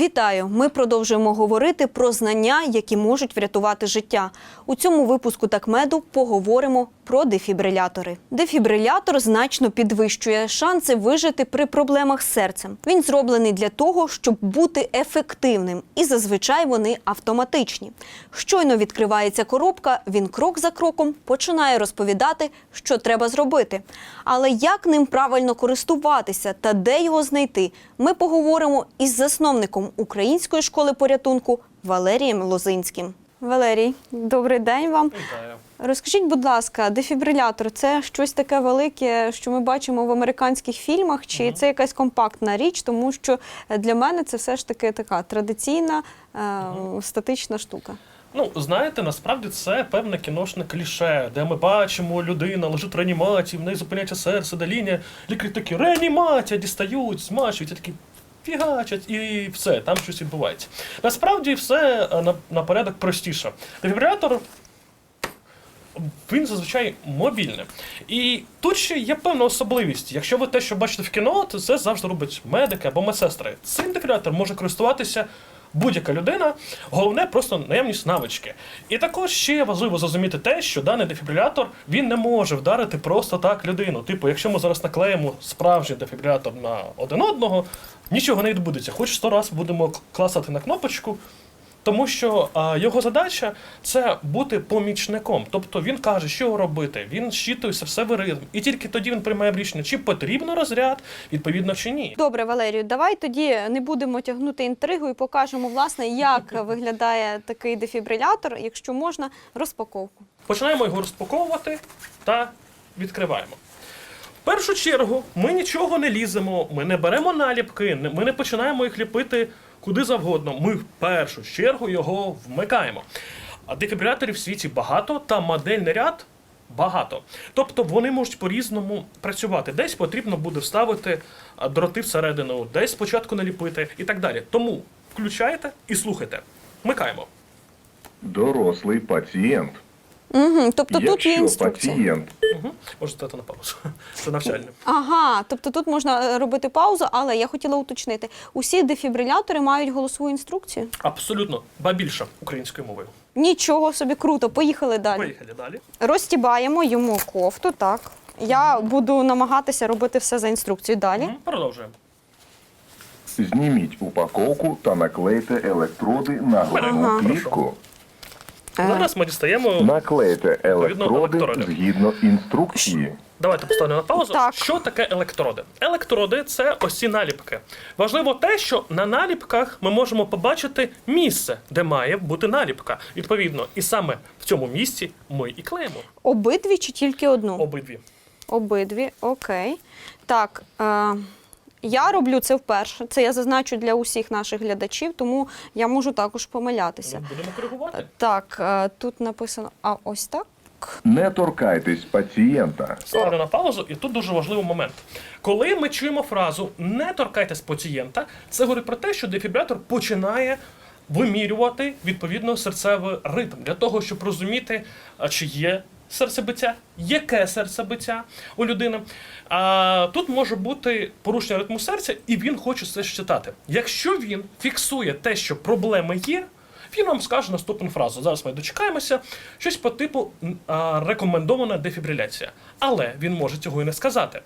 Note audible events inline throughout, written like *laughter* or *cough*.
Вітаю! Ми продовжуємо говорити про знання, які можуть врятувати життя. У цьому випуску такмеду поговоримо про дефібрилятори. Дефібрилятор значно підвищує шанси вижити при проблемах з серцем. Він зроблений для того, щоб бути ефективним, і зазвичай вони автоматичні. Щойно відкривається коробка, він крок за кроком починає розповідати, що треба зробити. Але як ним правильно користуватися та де його знайти, ми поговоримо із засновником української школи порятунку Валерієм Лозинським. Валерій, добрий день вам. Вітаю. Розкажіть, будь ласка, дефібрилятор це щось таке велике, що ми бачимо в американських фільмах, чи це якась компактна річ, тому що для мене це все ж таки така традиційна е, статична штука. Ну, знаєте, насправді це певне кіношне кліше, де ми бачимо, людина лежить в реанімації, в неї зупиняється серце, даління, лікарі такі реанімація, дістають, змащують, і такі фігачать і все, там щось відбувається. Насправді все е, на, на порядок простіше. Дефібрилятор він зазвичай мобільний. І тут ще є певна особливість. Якщо ви те, що бачите в кіно, то це завжди робить медики або медсестри. Цим дефібрилятор може користуватися будь-яка людина, головне просто наявність навички. І також ще важливо зрозуміти те, що даний дефібрилятор він не може вдарити просто так людину. Типу, якщо ми зараз наклеїмо справжній дефібрилятор на один одного, нічого не відбудеться. Хоч сто раз будемо класати на кнопочку. Тому що а, його задача це бути помічником. Тобто він каже, що робити, він щитує все в ритм. І тільки тоді він приймає рішення, чи потрібно розряд, відповідно чи ні. Добре, Валерію, давай тоді не будемо тягнути інтригу і покажемо, власне, як *laughs* виглядає такий дефібрилятор, якщо можна, розпаковку. Починаємо його розпаковувати та відкриваємо. В першу чергу ми нічого не ліземо, ми не беремо наліпки, ми не починаємо їх ліпити куди завгодно. Ми в першу чергу його вмикаємо. А дефібриляторів в світі багато, та модельний ряд багато. Тобто вони можуть по-різному працювати. Десь потрібно буде вставити дроти всередину, десь спочатку наліпити і так далі. Тому включайте і слухайте. Вмикаємо. Дорослий пацієнт. Угу, тобто тут є Якщо інструкція. пацієнт Угу. Можете стати на паузу. *laughs* Це навчальне. Ага, тобто тут можна е, робити паузу, але я хотіла уточнити: усі дефібрилятори мають голосову інструкцію. Абсолютно, ба більше українською мовою. Нічого собі круто, поїхали далі. Поїхали далі. Розтібаємо йому кофту, так. Я буду намагатися робити все за інструкцією далі. Мгм, Продовжуємо. зніміть упаковку та наклейте електроди на грудну Ага. клітку. Зараз ми дістаємо. Наклейте електроди електроди. згідно інструкції. Давайте поставимо на паузу. Так. Що таке електроди? Електроди це ось ці наліпки. Важливо те, що на наліпках ми можемо побачити місце, де має бути наліпка. Відповідно, і саме в цьому місці ми і клеїмо Обидві чи тільки одну? обидві. Обидві, окей. Так, е, я роблю це вперше. Це я зазначу для усіх наших глядачів, тому я можу також помилятися. Будемо коригувати. Так, е, тут написано, а ось так. Не торкайтесь пацієнта. Ставлю на паузу, і тут дуже важливий момент. Коли ми чуємо фразу не торкайтесь пацієнта, це говорить про те, що дефібрилятор починає вимірювати відповідно серцевий ритм для того, щоб розуміти, чи є серцебиття, яке серцебиття у людини. А тут може бути порушення ритму серця, і він хоче це читати. Якщо він фіксує те, що проблеми є. Він вам скаже наступну фразу. Зараз ми дочекаємося. Щось по типу рекомендована дефібриляція. Але він може цього і не сказати.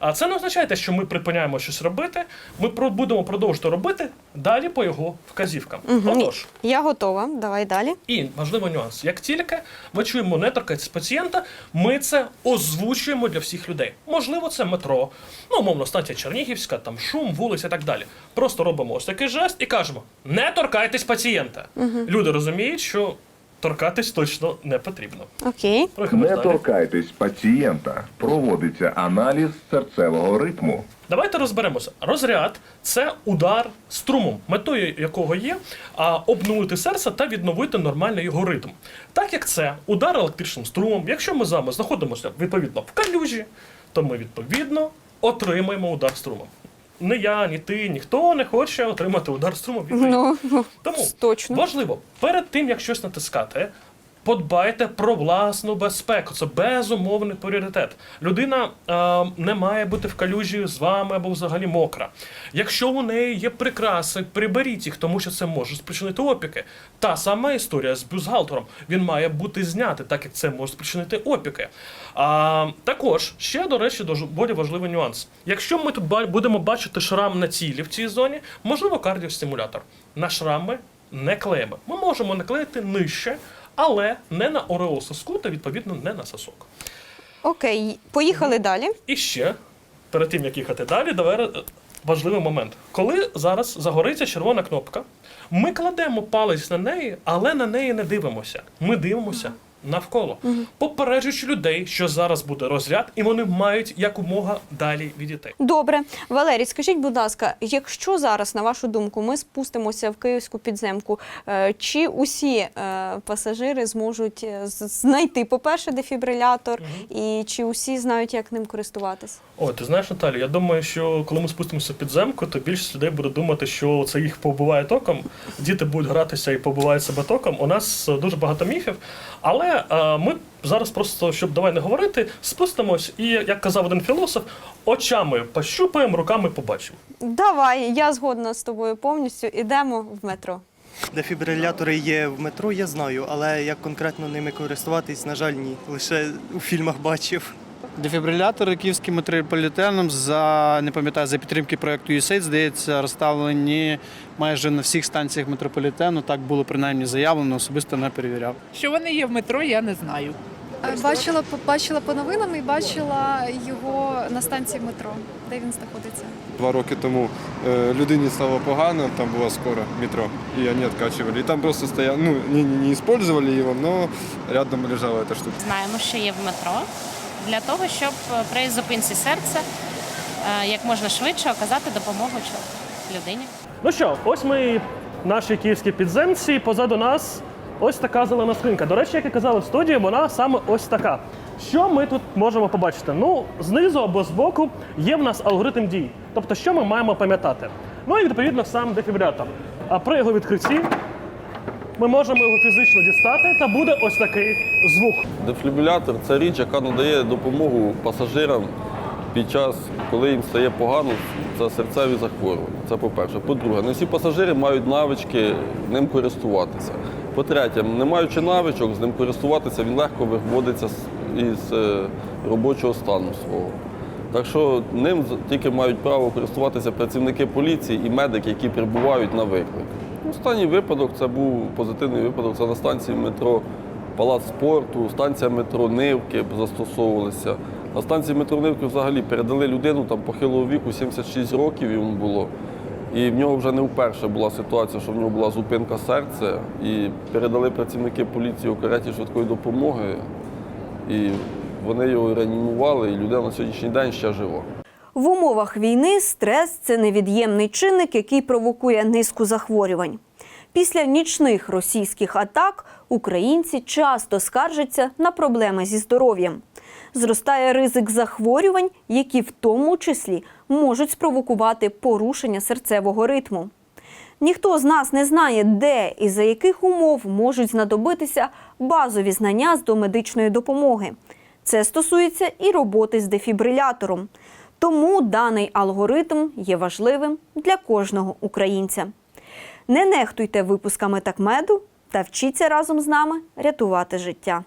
А це не означає, те, що ми припиняємо щось робити. Ми будемо продовжувати робити далі по його вказівкам. Отож, Я готова. Давай далі. і важливий нюанс: як тільки ми чуємо не торкайтесь пацієнта, ми це озвучуємо для всіх людей. Можливо, це метро, ну, умовно, станція Чернігівська, там шум, вулиця і так далі. Просто робимо ось такий жест і кажемо: не торкайтесь пацієнта. Люди розуміють, що торкатись точно не потрібно. Окей. Рухаємось Не далі. торкайтесь пацієнта. Проводиться аналіз серцевого ритму. Давайте розберемося. Розряд це удар струмом, метою якого є а, обнулити серце та відновити нормальний його ритм. Так як це удар електричним струмом, якщо ми з вами знаходимося відповідно в калюжі, то ми відповідно отримаємо удар струмом. Ні я, ні ти, ніхто не хоче отримати удар струму від неї. Ну, Тому точно. важливо перед тим, як щось натискати, подбайте про власну безпеку. Це безумовний пріоритет. Людина е, не має бути в калюжі з вами або взагалі мокра. Якщо у неї є прикраси, приберіть їх, тому що це може спричинити опіки. Та сама історія з бюстгальтером. Він має бути знятий, так як це може спричинити опіки. А, також ще, до речі, доволі важливий нюанс. Якщо ми тут будемо бачити шрам на тілі в цій зоні, можливо, кардіостимулятор. На шрами не клеїмо. Ми можемо наклеїти нижче, але не на ореососку та відповідно не на сосок. Окей, поїхали далі. І ще, перед тим як їхати далі, давай важливий момент. Коли зараз загориться червона кнопка, ми кладемо палець на неї, але на неї не дивимося. Ми дивимося навколо, попереджуючи людей, що зараз буде розряд, і вони мають якомога далі відійти. Добре, Валерій, скажіть, будь ласка, якщо зараз, на вашу думку, ми спустимося в київську підземку, е, чи усі е, пасажири зможуть е, знайти, по-перше, дефібрилятор, і чи усі знають, як ним користуватись? О, ти знаєш, Наталі, я думаю, що коли ми спустимося в підземку, то більшість людей буде думати, що це їх побиває током. Діти будуть гратися і побивають себе током. У нас дуже багато міфів. Але е, ми зараз просто, щоб давай не говорити, спустимось і, як казав один філософ, очами пощупаємо, руками побачимо. Давай, я згодна з тобою повністю. Ідемо в метро. Дефібрилятори є в метро, я знаю, але як конкретно ними користуватись, на жаль, ні. Лише у фільмах бачив. Дефібрилятори київським метрополітеном за не пам'ятаю за підтримки проекту USAID, здається, розставлені майже на всіх станціях метрополітену. Так було принаймні заявлено, особисто не перевіряв. Що вони є в метро, я не знаю. Бачила, бачила по новинам і бачила його на станції метро, де він знаходиться. Два роки тому е, людині стало погано, там була скоро метро, и они откачивали. И там просто стоял, ну, не, не использовали его, но рядом лежала эта штука. знаємо, що є в метро, для того, щоб е, при зупинці серця е, як можна швидше оказати допомогу людині. Ну що, ось ми в нашій київській підземці. Позаду нас ось така зелена скринька. До речі, як і казали в студії, вона саме ось така. Що ми тут можемо побачити? Ну, знизу або збоку є в нас алгоритм дій. Тобто, що ми маємо пам'ятати? Ну і відповідно сам дефібрилятор. А при його відкритті ми можемо його фізично дістати, та буде ось такий звук. Дефібрилятор – це річ, яка надає допомогу пасажирам під час, коли їм стає погано, це серцеві захворювання. Це по-перше. По-друге, не всі пасажири мають навички ним користуватися. По-третє, не маючи навичок з ним користуватися, він легко виводиться із е, робочого стану свого. Так що ним тільки мають право користуватися працівники поліції і медики, які прибувають на виклик. Останній випадок це був позитивний випадок. Це на станції метро Палац спорту, станція метро Нивки застосовувалися. На станції метро Нивки взагалі передали людину там похилого віку, 76 років йому було. І в нього вже не вперше була ситуація, що в нього була зупинка серця. І передали працівники поліції у кареті швидкої допомоги. І вони його реанімували, і людина на сьогоднішній день ще жива. В умовах війни стрес це невід'ємний чинник, який провокує низку захворювань. Після нічних російських атак українці часто скаржаться на проблеми зі здоров'ям. Зростає ризик захворювань, які в тому числі можуть спровокувати порушення серцевого ритму. Ніхто з нас не знає, де і за яких умов можуть знадобитися базові знання з домедичної допомоги. Це стосується і роботи з дефібрилятором. Тому даний алгоритм є важливим для кожного українця. Не нехтуйте випусками такмеду та вчіться разом з нами рятувати життя.